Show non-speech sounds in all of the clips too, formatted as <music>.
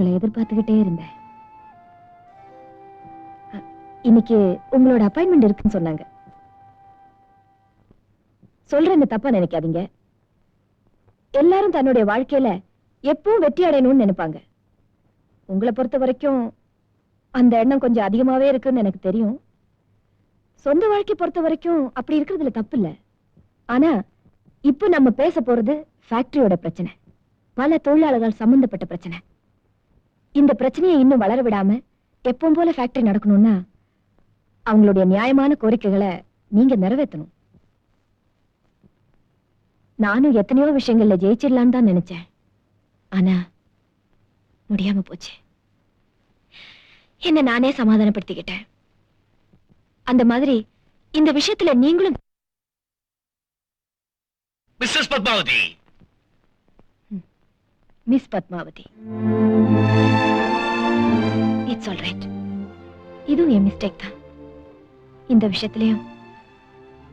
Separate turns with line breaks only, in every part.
உங்களை எதிர்பார்த்துக்கிட்டே இருந்தேன். இன்னைக்கு உங்களோட அப்பாயின்மெண்ட் இருக்குன்னு சொன்னாங்க. சொல்றேன்னு தப்பா நினைக்காதீங்க. எல்லாரும் தன்னுடைய வாழ்க்கையில எப்பவும் வெற்றி அடையணும்னு நினைப்பாங்க. உங்களை பொறுத்த வரைக்கும் அந்த எண்ணம் கொஞ்சம் அதிகமாவே இருக்குன்னு எனக்கு தெரியும். சொந்த வாழ்க்கை பொறுத்த வரைக்கும் அப்படி இருக்கிறதுல தப்பு இல்ல. ஆனா இப்போ நம்ம பேச போறது ஃபேக்டரியோட பிரச்சனை. பல தொழிலாளர்கள் சம்பந்தப்பட்ட பிரச்சனை. இந்த பிரச்சனையை இன்னும் வளர விடாம எப்பவும் போல ஃபேக்டரி நடக்கணும்னா அவங்களுடைய நியாயமான கோரிக்கைகளை நீங்க நிறைவேற்றணும். நானும் எத்தனையோ விஷயங்கள்ல ஜெயிச்சிடலான்னு தான் நினைச்சேன். ஆனா முடியாம போச்சு. என்ன நானே சமாதானப்படுத்திக்கிட்டேன். அந்த மாதிரி இந்த விஷயத்துல நீங்களும்
Mrs Padmavathi.
Miss Padmavathi. It's all right இதுவும் என் மிஸ்டேக் தான். இந்த விஷயத்திலையும்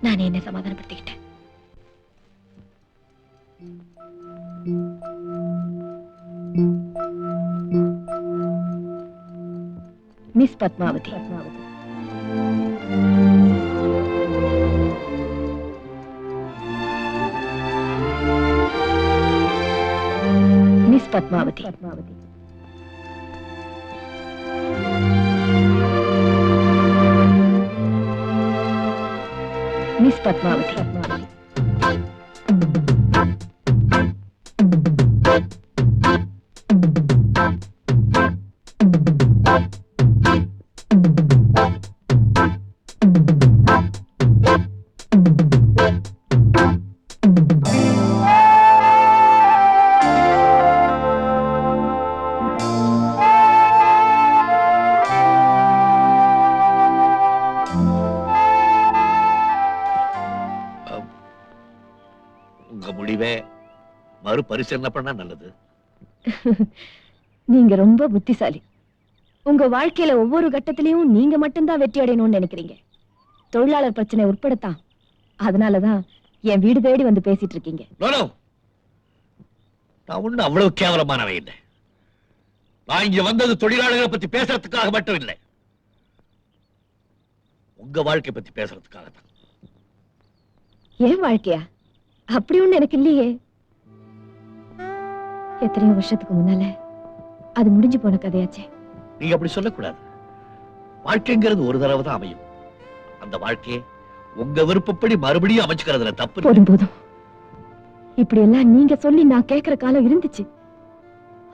நான் என்ன சமாதானப்படுத்திக்கிட்டேன். Miss Padmavathi miss Padmavathi Padmavathi miss
உங்க முடிவை. மறுபரிசீலனை பண்ணா நல்லது. <laughs>
நீங்க ரொம்ப புத்திசாலி. உங்க வாழ்க்கையில ஒவ்வொரு கட்டத்திலையும் நீங்க மட்டும்தான் வெற்றி அடையணும்னு நினைக்கிறீங்க. தொழிலாளர் பிரச்சனை உட்படத்தான் அதனாலதான் என் வீடு தேடி வந்து பேசிட்டு இருக்கீங்க.
நான் ஒண்ணு அவ்வளவு கேவலமானவை இல்லை. நான் இங்க வந்தது தொழிலாளர்களை பத்தி பேசுறதுக்காக மட்டும் இல்லை. உங்க வாழ்க்கை பத்தி பேசுறதுக்காக தான்
ஏன் வாழ்க்கையா? அப்படி ஒண்ணு எனக்கு இல்லையே. எத்தனையோ வருஷத்துக்கு முன்னால அது முடிஞ்சு போன கதையாச்சே.
நீங்க அப்படி சொல்லக்கூடாது. வாழ்க்கைங்கிறது ஒரு தடவை தான் அமையும். அந்த வாழ்க்கையை உங்க விருப்பப்படி மறுபடியும் அமைச்சுக்கிறதுல தப்பு.
போதும் போதும். இப்படி எல்லாம் நீங்க சொல்லி நான் கேக்குற காலம் இருந்துச்சு.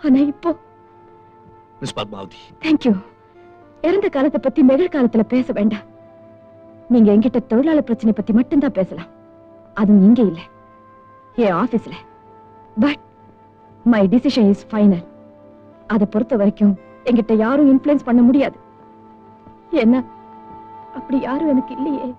ஆனா இப்போ
மிஸ் பத்மாவதி.
தேங்க்யூ இறந்த காலத்தை பத்தி நிகழ்காலத்துல பேச வேண்டாம். நீங்க என்கிட்ட தொழிலாளர் பிரச்சனை பத்தி மட்டும்தான் பேசலாம். அதுவும் இங்க இல்ல. என் ஆபீஸ்ல. But my decision is final அதை பொறுத்த வரைக்கும் என்கிட்ட யாரும் இன்ஃப்ளூயன்ஸ் பண்ண முடியாது. என்ன? அப்படி யாரும் எனக்கு இல்லையே.